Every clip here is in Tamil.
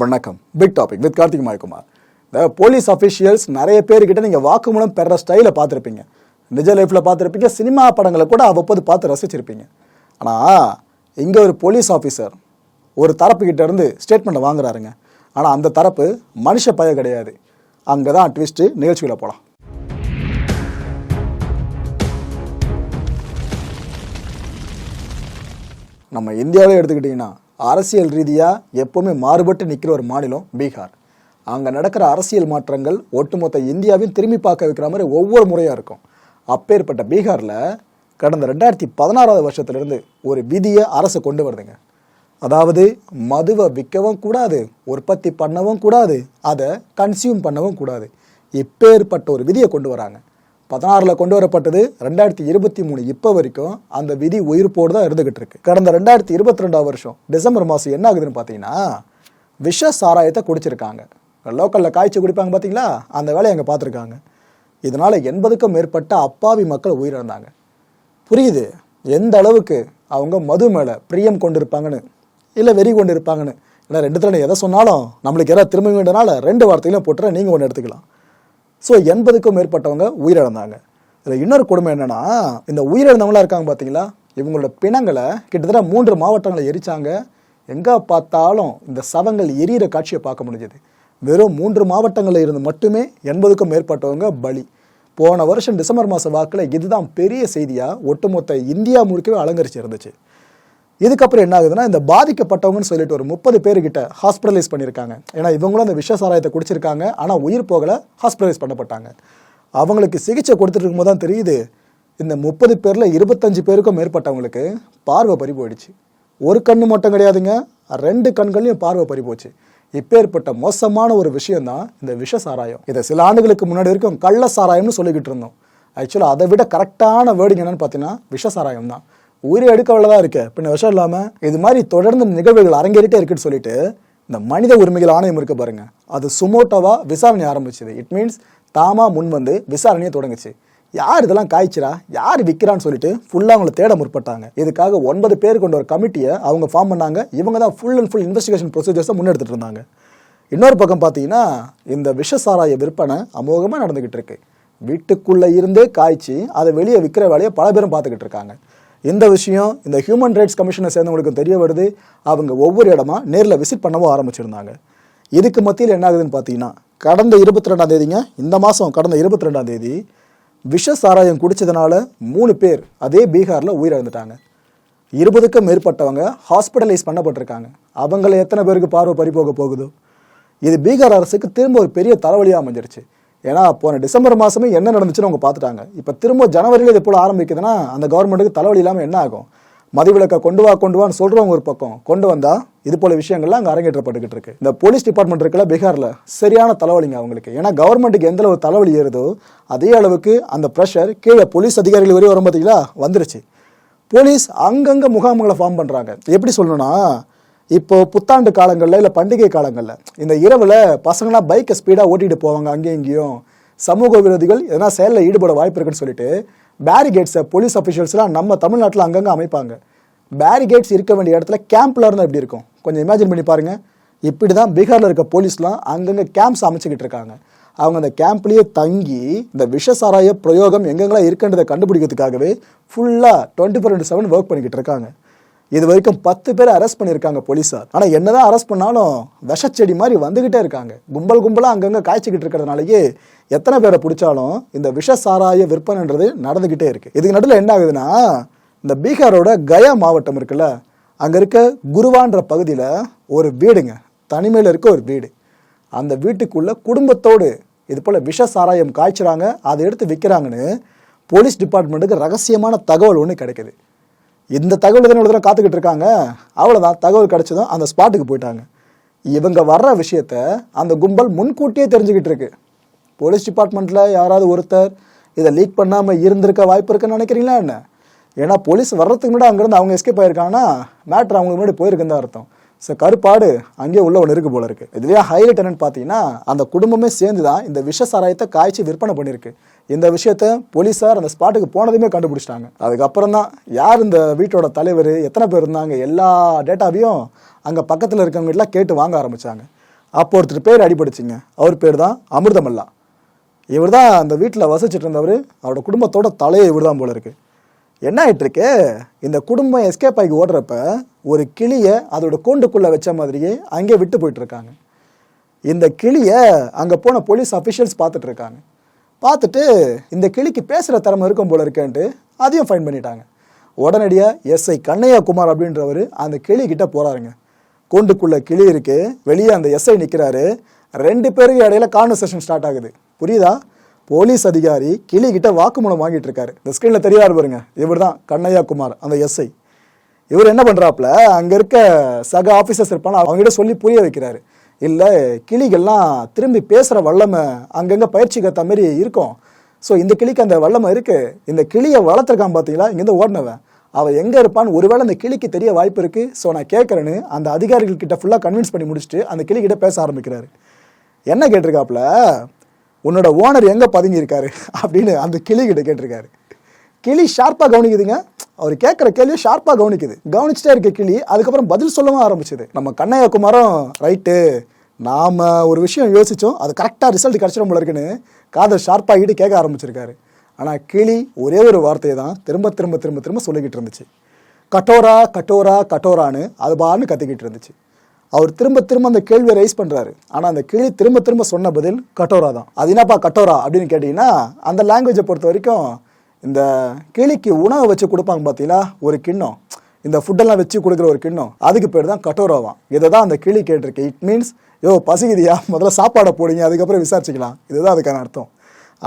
வணக்கம். Big topic with Karthik Mayakumar. இந்த போலீஸ் அஃபிஷியல்ஸ் நிறைய பேர்கிட்ட நீங்கள் வாக்குமூலம் பெற ஸ்டைலை பார்த்துருப்பீங்க. நிஜ லைஃப்பில் பார்த்துருப்பீங்க. சினிமா படங்களை கூட அவ்வப்போது பார்த்து ரசிச்சிருப்பீங்க. ஆனால் இங்கே ஒரு போலீஸ் ஆஃபீஸர் ஒரு தரப்புக்கிட்ட இருந்து ஸ்டேட்மெண்ட்டை வாங்குறாருங்க. ஆனால் அந்த தரப்பு மனுஷ பய கிடையாது. அங்கே தான் ட்விஸ்ட்டு நிகழ்ச்சிகளை போகலாம் நம்ம இந்தியாவே எடுத்துக்கிட்டிங்கன்னா அரசியல் ரீதியாக எப்போவுமே மாறுபட்டு நிற்கிற ஒரு மாநிலம் பீகார். அங்கே நடக்கிற அரசியல் மாற்றங்கள் ஒட்டுமொத்த இந்தியாவையும் திரும்பி பார்க்க வைக்கிற மாதிரி ஒவ்வொரு முறையாக இருக்கும். அப்பேற்பட்ட பீகாரில் கடந்த ரெண்டாயிரத்தி பதினாறாவது வருஷத்துலேருந்து ஒரு விதியை அரசு கொண்டு வருதுங்க. அதாவது மதுவை விற்கவும் கூடாது உற்பத்தி பண்ணவும் கூடாது அதை கன்சியூம் பண்ணவும் கூடாது. இப்பேற்பட்ட ஒரு விதியை கொண்டு வராங்க. பதினாறில் கொண்டு வரப்பட்டது ரெண்டாயிரத்தி இருபத்தி மூணு இப்போ வரைக்கும் அந்த விதி உயிர்ப்போடு தான் இருந்துகிட்டு இருக்கு கடந்த ரெண்டாயிரத்தி இருபத்தி ரெண்டாவது வருஷம் டிசம்பர் மாதம் என்ன ஆகுதுன்னு பார்த்தீங்கன்னா விஷ சாராயத்தை குடிச்சிருக்காங்க. லோக்கலில் காய்ச்சி குடிப்பாங்க பார்த்தீங்களா? அந்த வேலையை அங்கே பார்த்துருக்காங்க. இதனால் எண்பதுக்கும் மேற்பட்ட அப்பாவி மக்கள் உயிரிழந்தாங்க. புரியுது? எந்த அளவுக்கு அவங்க மது மேலே பிரியம் கொண்டு இருப்பாங்கன்னு இல்லை வெறி கொண்டு இருப்பாங்கன்னு ஏன்னா ரெண்டு தடவை எதை சொன்னாலும் நம்மளுக்கு எதாவது திரும்ப வேண்டியனால ரெண்டு வார்த்தைகளும் போட்டுற நீங்கள் ஒன்று எடுத்துக்கலாம். ஸோ எண்பதுக்கும் மேற்பட்டவங்க உயிரிழந்தாங்க. இதில் இன்னொரு கொடுமை என்னென்னா இந்த உயிரிழந்தவங்களாம் இருக்காங்க பார்த்தீங்களா இவங்களோட பிணங்களை கிட்டத்தட்ட மூன்று மாவட்டங்களை எரிச்சாங்க. எங்கே பார்த்தாலும் இந்த சவங்கள் எரியிற காட்சியை பார்க்க முடிஞ்சது. வெறும் மூன்று மாவட்டங்களில் இருந்து மட்டுமே எண்பதுக்கும் மேற்பட்டவங்க பலி. போன வருஷம் டிசம்பர் மாத வாக்கில் இதுதான் பெரிய செய்தியாக ஒட்டுமொத்த இந்தியா முழுக்கவே அலங்கரிச்சு இருந்துச்சு. இதுக்கப்புறம் என்ன ஆகுதுன்னா இந்த பாதிக்கப்பட்டவங்கன்னு சொல்லிட்டு ஒரு முப்பது பேர்கிட்ட ஹாஸ்பிட்டலைஸ் பண்ணியிருக்காங்க. ஏன்னா இவங்களும் அந்த விஷ சாராயத்தை குடிச்சிருக்காங்க. ஆனால் உயிர் போகலை ஹாஸ்பிட்டலைஸ் பண்ணப்பட்டாங்க. அவங்களுக்கு சிகிச்சை கொடுத்துட்டு இருக்கும்போது தான் தெரியுது இந்த முப்பது பேரில் இருபத்தஞ்சு பேருக்கும் மேற்பட்டவங்களுக்கு பார்வை பறி போயிடுச்சு ஒரு கண்ணு மட்டும் கிடையாதுங்க ரெண்டு கண்கள்லையும் பார்வை பறி போச்சு இப்பேற்பட்ட மோசமான ஒரு விஷயந்தான் இந்த விஷ சாராயம் இதை சில ஆண்டுகளுக்கு முன்னாடி வரைக்கும் கள்ள சாராயம்னு சொல்லிக்கிட்டு இருந்தோம். ஆக்சுவலாக அதை விட கரெக்டான வேர்டிங் என்னன்னு பார்த்தீங்கன்னா விஷ சாராயம் தான் உயிரை எடுக்க தான் இருக்கு. பின்ன விஷயம் இல்லாமல் இது மாதிரி தொடர்ந்து நிகழ்வுகள் அரங்கேறிட்டே இருக்குன்னு சொல்லிட்டு இந்த மனித உரிமைகள் ஆணையம் இருக்கு பாருங்க. அது சுமோட்டோவா விசாரணை ஆரம்பிச்சது. இட் மீன்ஸ் தாமா முன் வந்து விசாரணையை தொடங்குச்சு. யார் இதெல்லாம் காய்ச்சிரா யார் விற்கிறான்னு சொல்லிட்டு ஃபுல்லாக அவங்கள தேட முற்பட்டாங்க. இதுக்காக ஒன்பது பேர் கொண்ட ஒரு கமிட்டியை அவங்க ஃபார்ம் பண்ணாங்க. இவங்க தான் ஃபுல் அண்ட் ஃபுல் இன்வெஸ்டிகேஷன் ப்ரொசீஜர்ஸை முன்னெடுத்துட்டு இருந்தாங்க. இன்னொரு பக்கம் பார்த்தீங்கன்னா இந்த விஷ சாராய விற்பனை அமோகமாக நடந்துக்கிட்டு இருக்கு. வீட்டுக்குள்ளே இருந்தே காய்ச்சி அதை வெளியே விற்கிற வேலையை பல பேரும் பார்த்துக்கிட்டு இருக்காங்க. இந்த விஷயம் இந்த ஹியூமன் ரைட்ஸ் கமிஷனை சேர்ந்தவங்களுக்கு தெரிய வருது. அவங்க ஒவ்வொரு இடமா நேரில் விசிட் பண்ணவும் ஆரம்பிச்சிருந்தாங்க. இதுக்கு மத்தியில் என்ன ஆகுதுன்னு பார்த்தீங்கன்னா கடந்த இருபத்தி ரெண்டாம் தேதிங்க இந்த மாதம் கடந்த இருபத்தி ரெண்டாம் தேதி விஷ சாராயம் குடித்ததுனால மூணு பேர் அதே பீகாரில் உயிரிழந்துட்டாங்க. இருபதுக்கும் மேற்பட்டவங்க ஹாஸ்பிட்டலைஸ் பண்ணப்பட்டிருக்காங்க. அவங்கள எத்தனை பேருக்கு பார்வை பறிபோக போகுதோ? இது பீகார் அரசுக்கு திரும்ப ஒரு பெரிய தலைவலியாக அமைஞ்சிருச்சு. ஏன்னா போன டிசம்பர் மாதமே என்ன நடந்துச்சுன்னு அவங்க பார்த்துட்டாங்க. இப்போ திரும்ப ஜனவரியில் இது போல் ஆரம்பிக்குதுன்னா அந்த கவர்மெண்ட்டுக்கு தலைவலி இல்லாமல் என்ன ஆகும்? மதிவிலக்கை கொண்டு வா கொண்டு வான்னு சொல்கிறவங்க ஒரு பக்கம். கொண்டு வந்தால் இது போல விஷயங்கள்லாம் அங்கே அரங்கேற்றப்பட்டுக்கிட்டு இருக்கு. இந்த போலீஸ் டிபார்ட்மெண்ட் இருக்குல்ல பீகாரில் சரியான தலைவலிங்க அவங்களுக்கு. ஏன்னா கவர்மெண்ட்டுக்கு எந்த அளவு தலைவலி ஏறுதோ அதே அளவுக்கு அந்த ப்ரெஷர் கீழே போலீஸ் அதிகாரிகள் வரையும் வரும் பார்த்தீங்களா வந்துருச்சு. போலீஸ் அங்கங்கே முகாம்களை ஃபார்ம் பண்ணுறாங்க எப்படி சொல்லணும்னா இப்போ புத்தாண்டு காலங்களில் இல்லை பண்டிகை காலங்களில் இந்த இரவில் பசங்களாம் பைக்கை ஸ்பீடாக ஓட்டிகிட்டு போவாங்க அங்கேயும் இங்கேயும். சமூக விரோதிகள் எதனா செயலில் ஈடுபட வாய்ப்பு இருக்குன்னு சொல்லிட்டு பேரிகேட்ஸை போலீஸ் அஃபிஷியல்ஸ்லாம் நம்ம தமிழ்நாட்டில் அங்கங்கே அமைப்பாங்க. பேரிகேட்ஸ் இருக்க வேண்டிய இடத்துல கேம்ப்ல இருந்தால் எப்படி இருக்கும்? கொஞ்சம் இமேஜின் பண்ணி பாருங்கள் இப்படி தான் பீகாரில் இருக்க போலீஸ்லாம் அங்கங்கே கேம்ப்ஸ் அமைச்சுக்கிட்டு இருக்காங்க. அவங்க அந்த கேம்ப்லேயே தங்கி இந்த விஷ சாராய பிரயோகம் எங்கெங்கெல்லாம் இருக்குன்றதை கண்டுபிடிக்கிறதுக்காகவே ஃபுல்லாக twenty four into seven work பண்ணிக்கிட்டு இருக்காங்க. இது வரைக்கும் பத்து பேர் அரெஸ்ட் பண்ணியிருக்காங்க போலீஸார். ஆனால் என்னதான் அரெஸ்ட் பண்ணாலும் விஷச்செடி மாதிரி வந்துகிட்டே இருக்காங்க. கும்பல் கும்பலாக அங்கங்கே காய்ச்சிக்கிட்டு இருக்கிறதுனாலயே எத்தனை பேரை பிடிச்சாலும் இந்த விஷ சாராய விற்பனைன்றது நடந்துக்கிட்டே இருக்கு. இதுக்கு நடுவில் என்ன ஆகுதுன்னா இந்த பீகாரோட கயா மாவட்டம் இருக்குல்ல அங்கே இருக்க குருவான்ற பகுதியில் ஒரு வீடுங்க. தனிமையில் இருக்க ஒரு வீடு. அந்த வீட்டுக்குள்ள குடும்பத்தோடு இது போல் விஷ சாராயம் காய்ச்சுறாங்க அதை எடுத்து விற்கிறாங்கன்னு போலீஸ் டிபார்ட்மெண்ட்டுக்கு ரகசியமான தகவல் ஒன்று கிடைக்குது. இந்த தகவல் தானே இவ்வளோ தூரம் காத்துக்கிட்டு இருக்காங்க? அவ்வளோதான் தகவல் கிடச்சதும் அந்த ஸ்பாட்டுக்கு போயிட்டாங்க. இவங்க வர்ற விஷயத்த அந்த கும்பல் முன்கூட்டியே தெரிஞ்சுக்கிட்டு இருக்கு. போலீஸ் டிபார்ட்மெண்ட்டில் யாராவது ஒருத்தர் இதை லீக் பண்ணாமல் இருந்திருக்க வாய்ப்பு இருக்குன்னு நினைக்கிறீங்களா என்ன? ஏன்னா போலீஸ் வர்றதுக்கு முன்னாடி அங்கேருந்து அவங்க எஸ்கேப் ஆயிருக்காங்கன்னா மேட்ரு அவங்க முன்னாடி போயிருக்குன்னு தான் அர்த்தம். ஸோ கருப்பாடு அங்கேயே உள்ள ஒன்று இருக்கு போல இருக்கு. இதுலேயே ஹைலைட் என்னன்னு பார்த்தீங்கன்னா அந்த குடும்பமே சேர்ந்து தான் இந்த விஷ சாராயத்தை காய்ச்சி விற்பனை பண்ணியிருக்கு இந்த விஷயத்த போலீஸார் அந்த ஸ்பாட்டுக்கு போனதுமே கண்டுபிடிச்சிட்டாங்க. அதுக்கப்புறம் தான் யார் இந்த வீட்டோட தலைவர் எத்தனை பேர் இருந்தாங்க எல்லா டேட்டாவையும் அங்கே பக்கத்தில் இருக்கவங்கெல்லாம் கேட்டு வாங்க ஆரம்பிச்சாங்க. அப்போ ஒருத்தர் பேர் அடிபடிச்சிங்க அவர் பேர் தான் அமிர்தமல்லா. இவர் தான் அந்த வீட்டில் வசிச்சுட்டு இருந்தவர் அவரோட குடும்பத்தோட தலையை இவர் தான் போல இருக்குது என்ன ஆயிட்டு இருக்கு இந்த குடும்பம் எஸ்கேப் ஆகி ஓடுறப்ப ஒரு கிளியை அதோட கூண்டுக்குள்ளே வச்ச மாதிரியே அங்கே விட்டு போயிட்டு இருக்காங்க இந்த கிளியை அங்கே போன போலீஸ் அஃபிஷியல்ஸ் பார்த்துட்டு இருக்காங்க பார்த்துட்டு இந்த கிளிக்கு பேசுகிற திறமை இருக்கும் போல இருக்கேன்ட்டு அதையும் ஃபைன் பண்ணிட்டாங்க. உடனடியாக எஸ்ஐ கண்ணையா குமார் அப்படின்றவர் அந்த கிளி கிட்ட கூண்டுக்குள்ளே கிளி இருக்குது வெளியே அந்த எஸ்ஐ நிற்கிறாரு ரெண்டு பேருக்கு இடையில கான்வர்சேஷன் ஸ்டார்ட் ஆகுது. புரியுதா? போலீஸ் அதிகாரி கிளி கிட்ட வாக்குமூலம் வாங்கிட்டு இருக்காரு இந்த ஸ்க்ரீனில் தெரியாரு பாருங்க. இவர் தான் கண்ணையா குமார் அந்த எஸ்ஐ இவர் என்ன பண்ணுறாப்புல அங்க இருக்க சக ஆபீசர்ஸ் அவங்க அவங்ககிட்ட சொல்லி புரிய வைக்கிறாரு. இல்ல கிளிகள்லாம் திரும்பி பேசுற வல்லமை அங்கங்க பயிற்சி கத்த மாதிரி இருக்கும். ஸோ இந்த கிளிக்கு அந்த வல்லமை இருக்கு. இந்த கிளியை வளர்த்துருக்கான் பார்த்தீங்களா இங்கேருந்து ஓடினவன். அவன் எங்க இருப்பான்னு ஒருவேளை அந்த கிளிக்கு தெரிய வாய்ப்பு இருக்கு. ஸோ நான் கேட்கறேன்னு அந்த அதிகாரிகள் கிட்ட ஃபுல்லாக கன்வின்ஸ் பண்ணி முடிச்சுட்டு அந்த கிளிக்கிட்ட பேச ஆரம்பிக்கிறாரு. என்ன கேட்டிருக்காப்புல? உன்னோட ஓனர் எங்கே பதுங்கியிருக்காரு அப்படின்னு அந்த கிளிகிட்ட கேட்டிருக்காரு. கிளி ஷார்ப்பாக கவனிக்குதுங்க. அவர் கேட்குற கேள்வியை ஷார்ப்பாக கவனிக்குது. கவனிச்சுட்டே இருக்க கிளி அதுக்கப்புறம் பதில் சொல்லவும் ஆரம்பிச்சது. நம்ம கண்ணையா குமாரம் ரைட்டு. நாம் ஒரு விஷயம் யோசித்தோம் அது கரெக்டாக ரிசல்ட் கிடச்சிடும் போல இருக்குன்னு காதை ஷார்ப்பாகிட்டு கேட்க ஆரம்பிச்சிருக்காரு. ஆனால் கிளி ஒரே ஒரு வார்த்தையை தான் திரும்ப திரும்ப திரும்ப திரும்ப சொல்லிக்கிட்டு இருந்துச்சு. கட்டோரா கட்டோரா கட்டோரான்னு அது பான்னு கத்திக்கிட்டு இருந்துச்சு. அவர் திரும்ப திரும்ப அந்த கேள்வியை ரைஸ் பண்ணுறாரு ஆனால் அந்த கிளி திரும்ப திரும்ப சொன்ன பதில் கட்டோரா தான். அது என்னப்பா கட்டோரா அப்படின்னு கேட்டிங்கன்னா அந்த லாங்குவேஜை பொறுத்த வரைக்கும் இந்த கிளிக்கு உணவை வச்சு கொடுப்பாங்க பார்த்தீங்களா ஒரு கிண்ணம். இந்த ஃபுட்டெல்லாம் வச்சு கொடுக்குற ஒரு கிண்ணம். அதுக்கு பேர் தான் கட்டோராவாம். இதை தான் அந்த கிளி கேட்டிருக்கு. இட் மீன்ஸ் யோ பசிக்குதியா? முதல்ல சாப்பாடை போடுங்க அதுக்கப்புறம் விசாரிச்சுக்கலாம். இதுதான் அதுக்கான அர்த்தம்.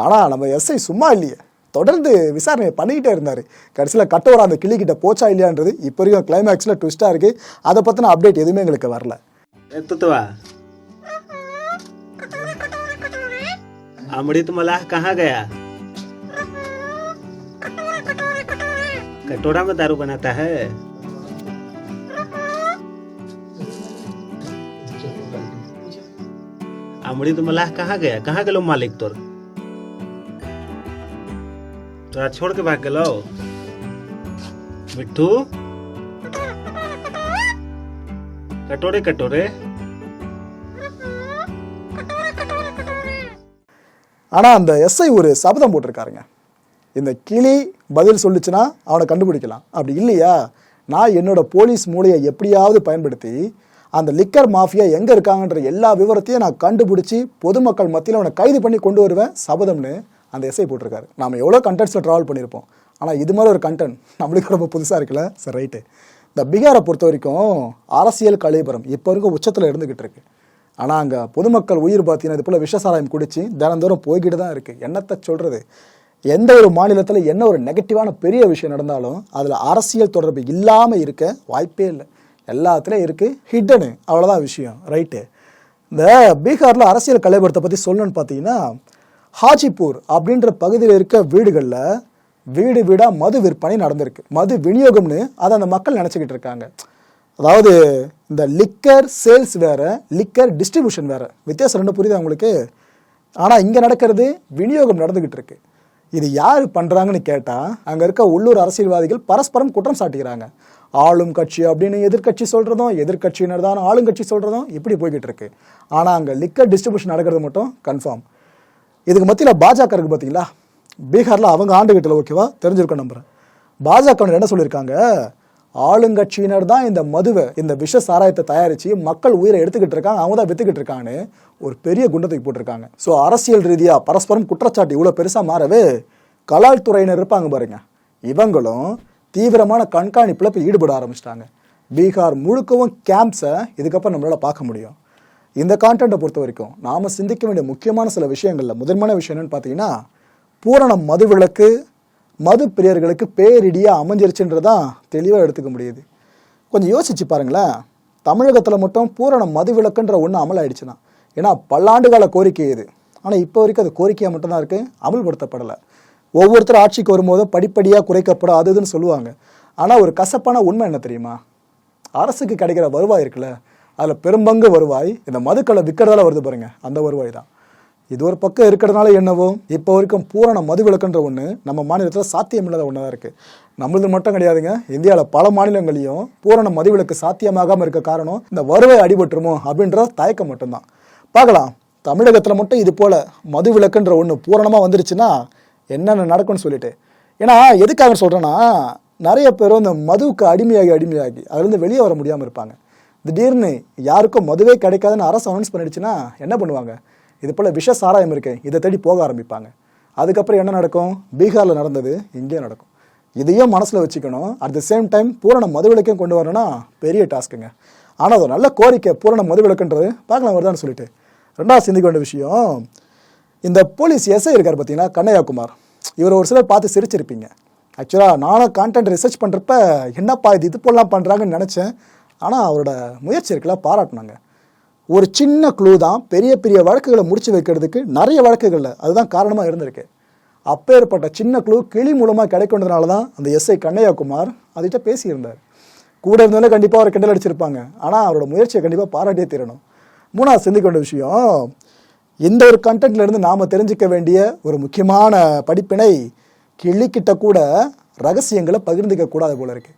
ஆனால் நம்ம எஸ்ஐ சும்மா இல்லையே. தொடர்ந்து விசாரணை பண்ணிக்கிட்டே இருந்தார் கடைசியில் கட்டோரா அந்த கிளிக்கிட்ட போச்சா இல்லையான்றது இப்போ வரைக்கும் கிளைமேக்ஸில் ட்விஸ்ட்டாக இருக்குது அதை பற்றின அப்டேட் எதுவுமே எங்களுக்கு வரல ए तुतवा अमृत मलाह कहाँ गया कटोरा में दारू बनाता है अमृत मलाह कहाँ गया कहाँ गेलो मालिक तोर तोरा छोड़ के भाग गेलो मिट्टू कटोरे कटोरे ஆனால் அந்த எஸ்ஐ ஒரு சபதம் போட்டிருக்காருங்க இந்த கிளி பதில் சொல்லுச்சுன்னா அவனை கண்டுபிடிக்கலாம் அப்படி இல்லையா நான் என்னோட போலீஸ் மூளையை எப்படியாவது பயன்படுத்தி அந்த லிக்கர் மாஃபியா எங்கே இருக்காங்கன்ற எல்லா விவரத்தையும் நான் கண்டுபிடிச்சி பொதுமக்கள் மத்தியில் அவனை கைது பண்ணி கொண்டு வருவேன் சபதம்னு அந்த எஸ்ஐ போட்டிருக்காரு. நாம் எவ்வளோ கண்டென்ட்ஸில் ட்ராவல் பண்ணியிருப்போம். ஆனால் இது மாதிரி ஒரு கண்டென்ட் நம்மளுக்கு ரொம்ப புதுசாக இருக்குல்ல? சார் ரைட்டு இந்த பீகாரை பொறுத்த வரைக்கும் அரசியல் கலைபுரம் இப்போ வரைக்கும் உச்சத்தில் இருந்துக்கிட்டு இருக்கு. ஆனால் அங்கே பொதுமக்கள் உயிர் பார்த்தீங்கன்னா இது போல் விஷசாராயம் குடித்து தினந்தோறும் போய்கிட்டு தான் இருக்குது என்னத்தை சொல்கிறது எந்த ஒரு மாநிலத்தில் என்ன ஒரு நெகட்டிவான பெரிய விஷயம் நடந்தாலும் அதில் அரசியல் தொடர்பு இல்லாமல் இருக்க வாய்ப்பே இல்லை. எல்லாத்துலேயும் இருக்குது ஹிட்டனு அவ்வளோதான் விஷயம். ரைட்டு இந்த பீகாரில் அரசியல் கலைபுரத்தை பற்றி சொல்லணும்னு பார்த்தீங்கன்னா ஹாஜிப்பூர் அப்படின்ற பகுதியில் இருக்க வீடுகளில் வீடு வீடாக மது விற்பனை நடந்திருக்கு. மது விநியோகம்னு அதை அந்த மக்கள் நினச்சிக்கிட்டு இருக்காங்க. அதாவது இந்த லிக்கர் சேல்ஸ் வேறு லிக்கர் டிஸ்ட்ரிபியூஷன் வேறு. வித்தியாசம் ரெண்டு புரியுது அவங்களுக்கு ஆனால் இங்கே நடக்கிறது விநியோகம் நடந்துக்கிட்டு இருக்கு. இது யார் பண்ணுறாங்கன்னு கேட்டால் அங்கே இருக்க உள்ளூர் அரசியல்வாதிகள் பரஸ்பரம் குற்றம் சாட்டுகிறாங்க. ஆளும் கட்சி அப்படின்னு எதிர்க்கட்சி சொல்கிறதும் எதிர்க்கட்சியினர் தான் ஆளுங்கட்சி சொல்கிறதும் இப்படி போய்கிட்டு இருக்கு. ஆனால் அங்கே லிக்கர் டிஸ்ட்ரிபியூஷன் நடக்கிறது மட்டும் கன்ஃபார்ம் இதுக்கு மத்தியில் பாஜக இருக்குது பார்த்தீங்களா பீகாரில் அவங்க ஆண்டுகிட்டல ஓகேவா தெரிஞ்சிருக்கும் நம்புகிறேன் பாஜக என்ன சொல்லியிருக்காங்க? ஆளுங்கட்சியினர் தான் இந்த மதுவை இந்த விஷ சாராயத்தை தயாரித்து மக்கள் உயிரை எடுத்துக்கிட்டு இருக்காங்க அவங்க தான் வித்துக்கிட்டு இருக்கான்னு ஒரு பெரிய குண்டத்துக்கு போட்டிருக்காங்க. ஸோ அரசியல் ரீதியாக பரஸ்பரம் குற்றச்சாட்டு இவ்வளோ பெருசாக மாறவே கலால் துறையினர் இருப்பாங்க பாருங்க. இவங்களும் தீவிரமான கண்காணிப்பில் இப்போ ஈடுபட ஆரம்பிச்சிட்டாங்க. பீகார் முழுக்கவும் கேம்ப்ஸை இதுக்கப்புறம் நம்மளால் பார்க்க முடியும். இந்த கான்டென்ட்டை பொறுத்த வரைக்கும் நாம் சிந்திக்க வேண்டிய முக்கியமான சில விஷயங்களில் முதன்மையான விஷயம் என்னென்னு பார்த்தீங்கன்னா பூரண மதுவிலக்கு மது பிரியர்களுக்கு பேரிடியாக அமைஞ்சிருச்சுன்றதான் தெளிவாக எடுத்துக்க முடியுது. கொஞ்சம் யோசிச்சு பாருங்களேன். தமிழகத்தில் மட்டும் பூரண மதுவிலக்குன்ற ஒன்று அமலாயிடுச்சுன்னா ஏன்னா பல்லாண்டுகால கோரிக்கை இது. ஆனால் இப்போ வரைக்கும் அது கோரிக்கையாக மட்டும்தான் இருக்குது அமல்படுத்தப்படலை. ஒவ்வொருத்தர் ஆட்சிக்கு வரும்போது படிப்படியாக குறைக்கப்படும் அது இதுன்னு சொல்லுவாங்க. ஆனால் ஒரு கசப்பான உண்மை என்ன தெரியுமா? அரசுக்கு கிடைக்கிற வருவாய் இருக்குல்ல அதில் பெரும்பங்கு வருவாய். இந்த மதுக்களை விற்கிறதால வருது பாருங்க அந்த வருவாய் தான் இது ஒரு பக்கம் இருக்கிறதுனால என்னவோ இப்போ வரைக்கும் பூரண மதுவிலக்குன்ற ஒன்று நம்ம மாநிலத்தில் சாத்தியமில்லாத ஒன்றா இருக்குது நம்மளது மட்டும் கிடையாதுங்க இந்தியாவில் பல மாநிலங்களையும் பூரண மதுவிலக்கு சாத்தியமாகாமல் இருக்க காரணம் இந்த வருவாய் அடிபட்டுருமோ அப்படின்ற தயக்கம் மட்டும்தான். பார்க்கலாம் தமிழகத்தில் மட்டும் இது போல் மது விளக்குன்ற ஒன்று பூரணமாக வந்துருச்சுன்னா என்னென்ன நடக்கும்னு சொல்லிட்டு. ஏன்னா எதுக்காக சொல்கிறேன்னா நிறைய பேரும் இந்த மதுவுக்கு அடிமையாகி அடிமையாகி அதுலேருந்து வெளியே வர முடியாமல் இருப்பாங்க. திடீர்னு யாருக்கும் மதுவே கிடைக்காதுன்னு அரசு அனௌன்ஸ் பண்ணிடுச்சுன்னா என்ன பண்ணுவாங்க? இது போல் விஷ சாராயம் இருக்கேன் இதை தேடி போக ஆரம்பிப்பாங்க. அதுக்கப்புறம் என்ன நடக்கும்? பீகாரில் நடந்தது இங்கேயும் நடக்கும். இதையும் மனசில் வச்சுக்கணும். அட் த சேம் டைம் பூரண மதுவிலக்கையும் கொண்டு வரணும்னா பெரிய டாஸ்க்குங்க. ஆனால் அது ஒரு நல்ல கோரிக்கை பூரண மதுவிலக்குன்றது பார்க்கலாம் வருதான்னு சொல்லிட்டு. ரெண்டாவது சிந்திக்க வேண்டிய விஷயம் இந்த போலீஸ் எஸ்ஐ இருக்கார் பார்த்தீங்கன்னா கண்ணையாகுமார் இவர் ஒரு சிலர் பார்த்து சிரிச்சிருப்பீங்க. ஆக்சுவலாக நானும் கான்டென்ட் ரிசர்ச் பண்ணுறப்ப என்னப்பா இது இது போலாம் பண்ணுறாங்கன்னு நினச்சேன். ஆனால் அவரோட முயற்சி இருக்குல்ல பாராட்டினாங்க. ஒரு சின்ன க்ளூ தான் பெரிய பெரிய வழக்குகளை முடிச்சு வைக்கிறதுக்கு நிறைய வழக்குகளில் அதுதான் காரணமாக இருந்திருக்கு. அப்பேற்பட்ட சின்ன க்ளூ கிளி மூலமாக கிடைக்கொண்டதுனால தான் அந்த எஸ்ஐ கண்ணையாகுமார் அதுகிட்ட பேசியிருந்தார். கூட இருந்தாலும் கண்டிப்பாக அவர் கிண்டல் அடிச்சிருப்பாங்க. ஆனால் அவரோட முயற்சியை கண்டிப்பாக பாராட்டியே தீரணும். மூணாவது சிந்திக்க வேண்டிய விஷயம் இந்த ஒரு கண்டென்ட்லேருந்து நாம் தெரிஞ்சுக்க வேண்டிய ஒரு முக்கியமான படிப்பினை கிளிக்கிட்ட கூட ரகசியங்களை பகிர்ந்துக்க கூடாது போல இருக்குது